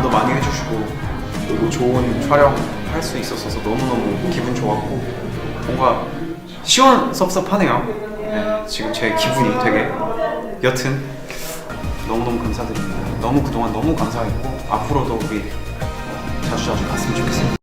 응원도 많이 해주시고 그리고 좋은 촬영 할 수 있었어서 너무너무 기분 좋았고 뭔가 시원섭섭하네요. 네, 지금 제 기분이 되게 여튼 너무너무 감사드립니다. 너무 그동안 너무 감사했고 앞으로도 우리 자주자주 봤으면 좋겠습니다.